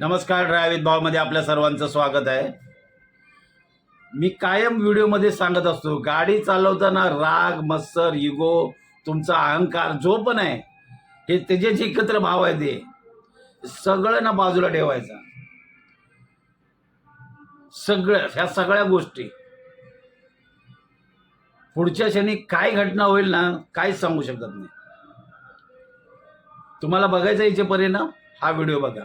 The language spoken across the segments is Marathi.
नमस्कार ड्रायवित भावमध्ये आपल्या सर्वांचं स्वागत आहे. मी कायम व्हिडिओमध्ये सांगत असतो गाडी चालवताना राग मत्सर इगो तुमचा अहंकार जो पण आहे हे त्याचे जे एकत्र भाव आहे ते. सगळं ना बाजूला ठेवायचा. सगळं ह्या सगळ्या गोष्टी. पुढच्या क्षणी काय घटना होईल ना काहीच सांगू शकत नाही. तुम्हाला बघायचा याचे परिणाम हा व्हिडिओ बघा.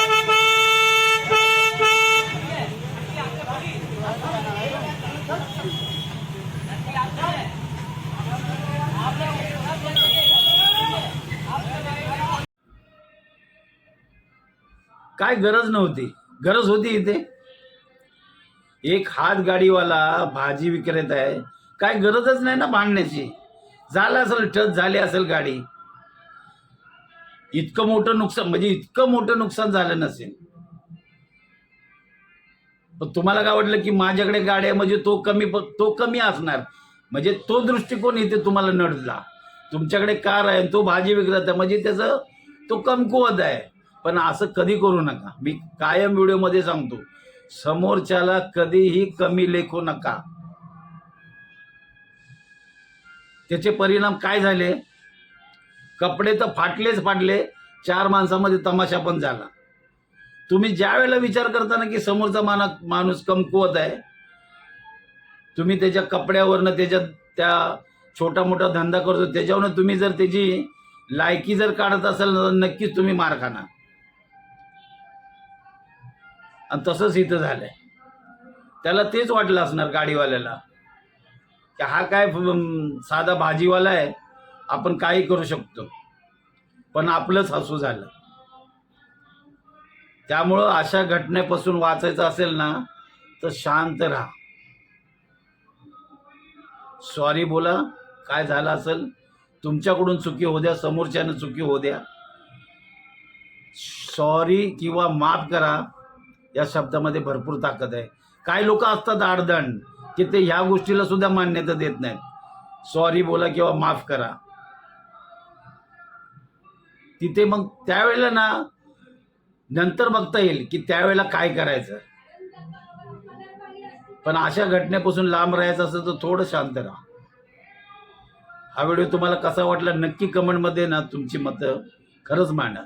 काय गरज नव्हती. गरज होती इथे. एक हात गाडीवाला भाजी विक्रेता आहे. काय गरजच नाही ना भांडण्याची. झालं असेल टच झाली असेल गाडी. इतकं मोठं नुकसान म्हणजे इतकं मोठं नुकसान झालं नसेल. पण तुम्हाला काय वाटलं की माझ्याकडे गाडी आहे म्हणजे तो कमी तो कमी असणार. म्हणजे तो दृष्टिकोन इथे तुम्हाला नडला. तुमच्याकडे कार आहे तो भाजी विक्रेता म्हणजे त्याचं तो कमकुवत आहे. पण असं कधी करू नका. मी कायम व्हिडिओमध्ये सांगतो समोरच्याला कधीही कमी लेखू नका. त्याचे परिणाम काय झाले? कपडे तर फाटलेच फाटले चार माणसामध्ये तमाशा पण झाला. तुम्ही ज्या वेळेला विचार करताना की समोरचा माना माणूस कमकुवत आहे तुम्ही त्याच्या कपड्यावरनं त्याच्या त्या छोटा मोठा धंदा करतो त्याच्यावरनं तुम्ही जर त्याची लायकी जर काढत असाल ना तर नक्कीच तुम्ही मार खाणार. आणि तसंच इथं झालंय. त्याला तेच वाटलं असणार गाडीवाल्याला की हा काय साधा भाजीवाला आहे आपण काही करू शकतो. पण आपलंच हसू झालं. त्यामुळं अशा घटनेपासून वाचायचं असेल ना तर शांत राहा. सॉरी बोला काय झालं असेल? तुमच्याकडून चुकी होऊ द्या समोरच्यानं चुकी होऊ द्या. सॉरी किंवा माफ करा या शब्दामध्ये भरपूर ताकद आहे. काही लोक असतात अडदण की ते ह्या गोष्टीला सुद्धा मान्यता देत नाहीत. सॉरी बोला किंवा माफ करा. तिथे मग त्यावेळेला ना नंतर बघता येईल की त्यावेळेला काय करायचं. पण अशा घटनेपासून लांब राहायचं असेल तर थोडं शांत राहा. हा व्हिडिओ तुम्हाला कसा वाटला नक्की कमेंटमध्ये ना तुमची मतं खरंच मांडा.